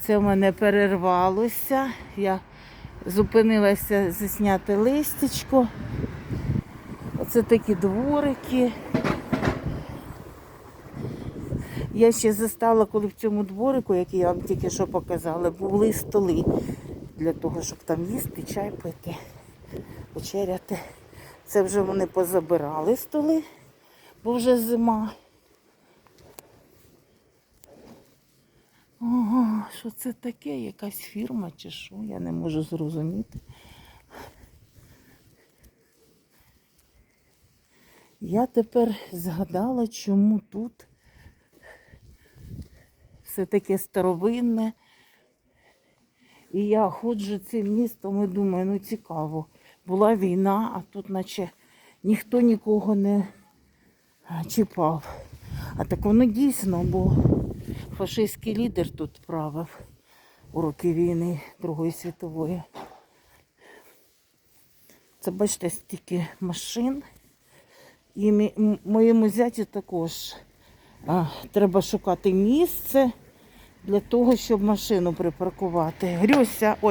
Це в мене перервалося. Я зупинилася засняти листечко. Оце такі дворики. Я ще застала, коли в цьому дворику, який я вам тільки що показала, були столи для того, щоб там їсти, чай пити, вечеряти. Це вже вони позабирали столи, бо вже зима. Що це таке? Якась фірма чи що? Я не можу зрозуміти. Я тепер згадала, чому тут все таке старовинне. І я ходжу цим містом і думаю, ну цікаво. Була війна, а тут наче ніхто нікого не чіпав. А так воно дійсно, бо фашистський лідер тут правив у роки війни Другої світової. Це бачите, стільки машин. І моєму зяті також а, треба шукати місце для того, щоб машину припаркувати. Грюся, ой.